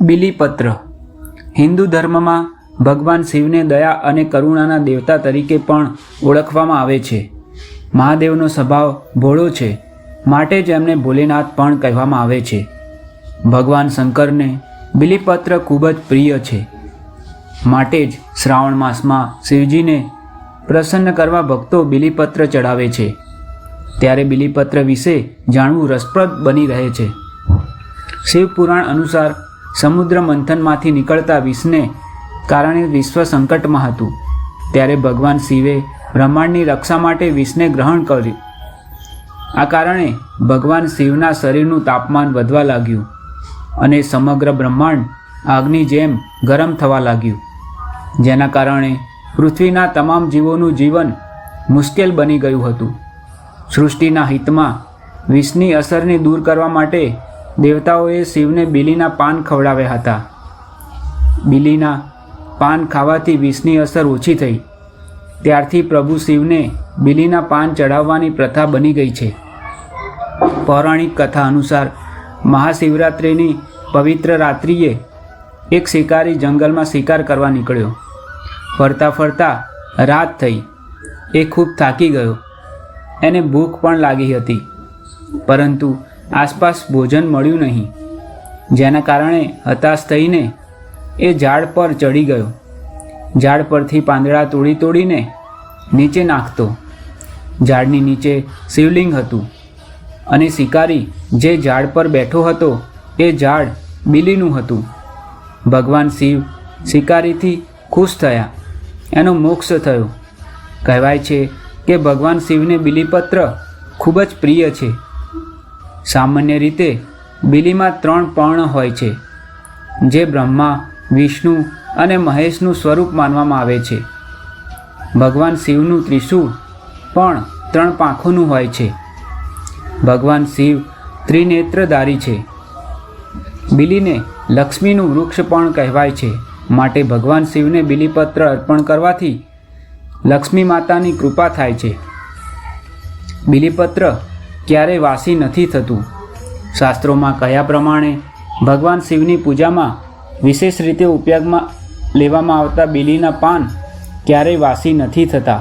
બિલીપત્ર. હિન્દુ ધર્મમાં ભગવાન શિવને દયા અને કરુણાના દેવતા તરીકે પણ ઓળખવામાં આવે છે. મહાદેવનો સ્વભાવ ભોળો છે, માટે જ એમને ભોલેનાથ પણ કહેવામાં આવે છે. ભગવાન શંકરને બિલીપત્ર ખૂબ જ પ્રિય છે. માટે જ શ્રાવણ માસમાં શિવજીને પ્રસન્ન કરવા ભક્તો બિલીપત્ર ચડાવે છે. ત્યારે બિલીપત્ર વિશે જાણવું રસપ્રદ બની રહે છે. શિવપુરાણ અનુસાર સમુદ્ર મંથનમાંથી નીકળતા વિષને કારણે વિશ્વ સંકટમાં હતું. ત્યારે ભગવાન શિવે બ્રહ્માંડની રક્ષા માટે વિષને ગ્રહણ કર્યું. આ કારણે ભગવાન શિવના શરીરનું તાપમાન વધવા લાગ્યું અને સમગ્ર બ્રહ્માંડ આગની જેમ ગરમ થવા લાગ્યું. જેના કારણે પૃથ્વીના તમામ જીવોનું જીવન મુશ્કેલ બની ગયું હતું. સૃષ્ટિના હિતમાં વિષની અસરને દૂર કરવા માટે દેવતાઓએ શિવને બિલીના પાન ખવડાવ્યા હતા. બિલીના પાન ખાવાથી વિષની અસર ઓછી થઈ. ત્યારથી પ્રભુ શિવને બિલીના પાન ચડાવવાની પ્રથા બની ગઈ છે. પૌરાણિક કથા અનુસાર મહાશિવરાત્રિની પવિત્ર રાત્રિએ એક શિકારી જંગલમાં શિકાર કરવા નીકળ્યો. ફરતા ફરતા રાત થઈ. એ ખૂબ થાકી ગયો. એને ભૂખ પણ લાગી હતી. પરંતુ આસપાસ ભોજન મળ્યું નહીં. જેના કારણે હતાશ થઈને એ ઝાડ પર ચડી ગયો. ઝાડ પરથી પાંદડા તોડી તોડીને નીચે નાખતો. ઝાડની નીચે શિવલિંગ હતું અને શિકારી જે ઝાડ પર બેઠો હતો, એ ઝાડ બિલીનું હતું. ભગવાન શિવ શિકારીથી ખુશ થયા. એનો મોક્ષ થયો. કહેવાય છે કે ભગવાન શિવને બિલીપત્ર ખૂબ જ પ્રિય છે. સામાન્ય રીતે બિલીમાં ત્રણ પર્ણ હોય છે, જે બ્રહ્મા, વિષ્ણુ અને મહેશનું સ્વરૂપ માનવામાં આવે છે. ભગવાન શિવનું ત્રિશૂળ પણ ત્રણ પાંખોનું હોય છે. ભગવાન શિવ ત્રિનેત્રધારી છે. બિલીને લક્ષ્મીનું વૃક્ષ પણ કહેવાય છે. માટે ભગવાન શિવને બિલીપત્ર અર્પણ કરવાથી લક્ષ્મી માતાની કૃપા થાય છે. બિલીપત્ર ક્યારેય વાસી નથી થતું? શાસ્ત્રોમાં કયા પ્રમાણે ભગવાન શિવની પૂજામાં વિશેષ રીતે ઉપયોગમાં લેવામાં આવતા બિલીના પાન ક્યારેય વાસી નથી થતા?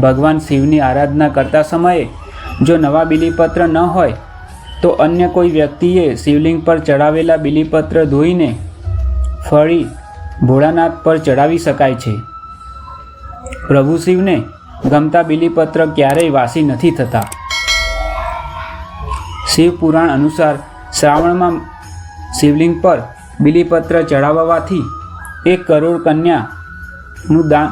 ભગવાન શિવની આરાધના કરતા સમયે જો નવા બિલીપત્ર ન હોય, તો અન્ય કોઈ વ્યક્તિએ શિવલિંગ પર ચડાવેલા બિલીપત્ર ધોઈને ફળી ભોળાનાથ પર ચડાવી શકાય છે. પ્રભુ શિવને ગમતા બિલીપત્ર ક્યારેય વાસી નથી થતા. શિવ પુરાણ અનુસાર શ્રાવણમાં શિવલિંગ પર બિલીપત્ર ચઢાવવાથી એક કરોડ કન્યાનું દાન,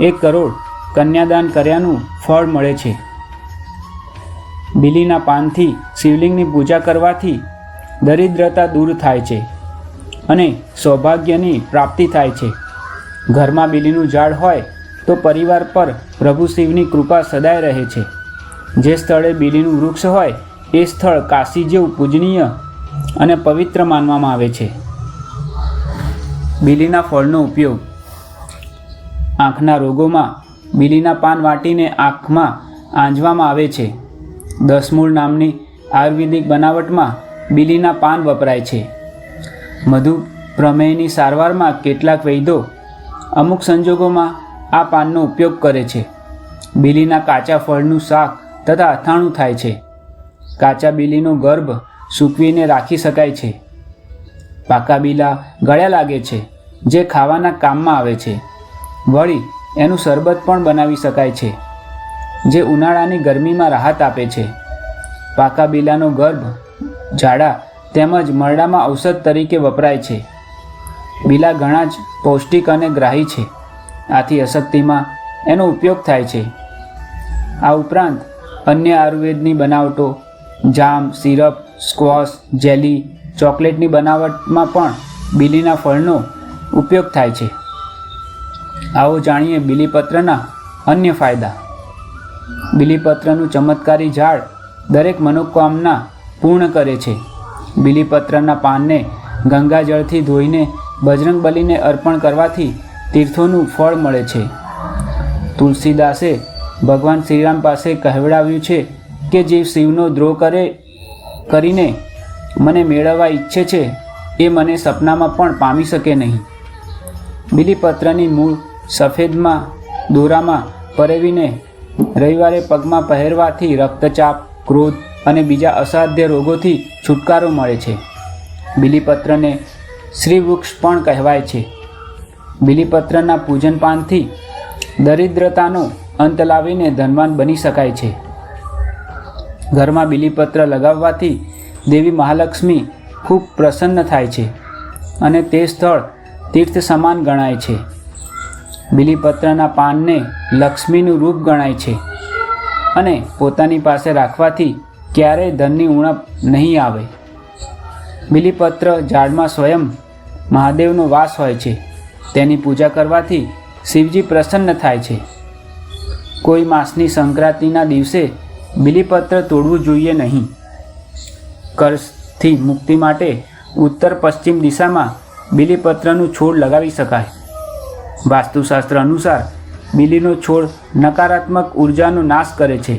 એક કરોડ કન્યાદાન કર્યાનું ફળ મળે છે. બિલીના પાનથી શિવલિંગની પૂજા કરવાથી દરિદ્રતા દૂર થાય છે અને સૌભાગ્યની પ્રાપ્તિ થાય છે. ઘરમાં બિલીનું ઝાડ હોય તો પરિવાર પર પ્રભુ શિવની કૃપા સદાય રહે છે. જે સ્થળે બિલીનું વૃક્ષ હોય એ સ્થળ કાશી જેવું પૂજનીય અને પવિત્ર માનવામાં આવે છે. બીલીના ફળનો ઉપયોગ આંખના રોગોમાં બીલીના પાન વાટીને આંખમાં આંજવામાં આવે છે. દસમૂળ નામની આયુર્વેદિક બનાવટમાં બીલીના પાન વપરાય છે. મધુ પ્રમેયની સારવારમાં કેટલાક વૈદો અમુક સંજોગોમાં આ પાનનો ઉપયોગ કરે છે. બીલીના કાચા ફળનું શાક તથા અથાણું થાય છે. કાચા બિલીનો ગર્ભ સૂકવીને રાખી શકાય છે. પાકા બીલા ગળ્યા લાગે છે, જે ખાવાના કામમાં આવે છે. વળી એનું શરબત પણ બનાવી શકાય છે, જે ઉનાળાની ગરમીમાં રાહત આપે છે. પાકા બીલાનો ગર્ભ ઝાડા તેમજ મરડામાં ઔષધ તરીકે વપરાય છે. બીલા ઘણા જ પૌષ્ટિક અને ગ્રાહી છે. આથી અશક્તિમાં એનો ઉપયોગ થાય છે. આ ઉપરાંત અન્ય આયુર્વેદની બનાવટો જામ, સિરપ, સ્ક્વોશ, જેલી, ચોકલેટની બનાવટમાં પણ બીલીના ફળનો ઉપયોગ થાય છે. આવો જાણીએ બીલીપત્રના અન્ય ફાયદા. બીલીપત્રનું ચમત્કારી ઝાડ દરેક મનોકામના પૂર્ણ કરે છે. બીલીપત્રના પાનને ગંગાજળથી ધોઈને બજરંગબલીને અર્પણ કરવાથી તીર્થોનું ફળ મળે છે. તુલસીદાસે ભગવાન શ્રીરામ પાસે કહેવડાવ્યું છે કે જે શિવનો દ્રોહ કરે, કરીને મને મેળવવા ઈચ્છે છે, એ મને સપનામાં પણ પામી શકે નહીં. બિલીપત્રની મૂળ સફેદમાં, દોરામાં પરેવીને રવિવારે પગમાં પહેરવાથી રક્તચાપ, ક્રોધ અને બીજા અસાધ્ય રોગોથી છુટકારો મળે છે. બીલીપત્રને શ્રીવૃક્ષ પણ કહેવાય છે. બીલીપત્રના પૂજન પાનથી દરિદ્રતાનો અંત લાવીને ધનવાન બની શકાય છે. ઘરમાં બિલીપત્ર લગાવવાથી દેવી મહાલક્ષ્મી ખૂબ પ્રસન્ન થાય છે અને તે સ્થળ તીર્થ સમાન ગણાય છે. બિલીપત્રના પાનને લક્ષ્મીનું રૂપ ગણાય છે અને પોતાની પાસે રાખવાથી ક્યારેય ધનની ઉણપ નહીં આવે. બિલીપત્ર ઝાડમાં સ્વયં મહાદેવનો વાસ હોય છે. તેની પૂજા કરવાથી શિવજી પ્રસન્ન થાય છે. કોઈ માસની સંક્રાંતિના દિવસે બીલીપત્ર તોડવું જોઈએ નહીં. કર્સથી મુક્તિ માટે ઉત્તર પશ્ચિમ દિશામાં બિલીપત્રનું છોડ લગાવી શકાય. વાસ્તુશાસ્ત્ર અનુસાર, બિલીનો છોડ નકારાત્મક ઉર્જાનો નાશ કરે છે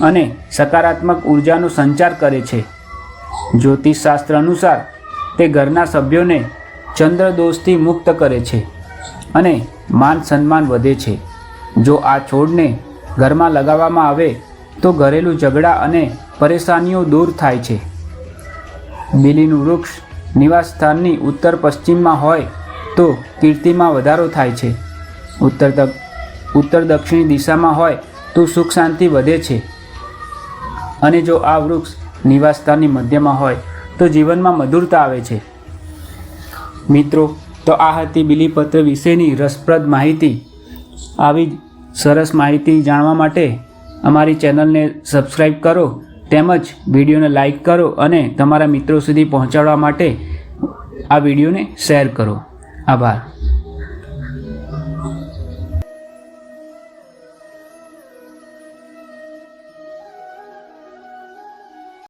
અને સકારાત્મક ઉર્જાનો સંચાર કરે છે. જ્યોતિષશાસ્ત્ર અનુસાર, તે ઘરના સભ્યોને ચંદ્રદોષથી મુક્ત કરે છે અને માન સન્માન વધે છે. જો આ છોડને ઘરમાં લગાવવામાં આવે તો ઘરેલું ઝઘડા અને પરેશાનીઓ દૂર થાય છે. બીલીનું વૃક્ષ નિવાસ સ્થાનની ઉત્તર પશ્ચિમમાં હોય તો કીર્તિમાં વધારો થાય છે. ઉત્તર ઉત્તર દક્ષિણ દિશામાં હોય તો સુખ શાંતિ વધે છે. અને જો આ વૃક્ષ નિવાસ સ્થાનની મધ્યમાં હોય તો જીવનમાં મધુરતા આવે છે. મિત્રો, તો આ હતી બીલીપત્ર વિશેની રસપ્રદ માહિતી. આવી જ સરસ માહિતી જાણવા માટે અમારી ચેનલને સબસ્ક્રાઈબ કરો તેમજ વિડીયોને લાઇક કરો અને તમારા મિત્રો સુધી પહોંચાડવા માટે આ વિડીયોને શેર કરો. આભાર.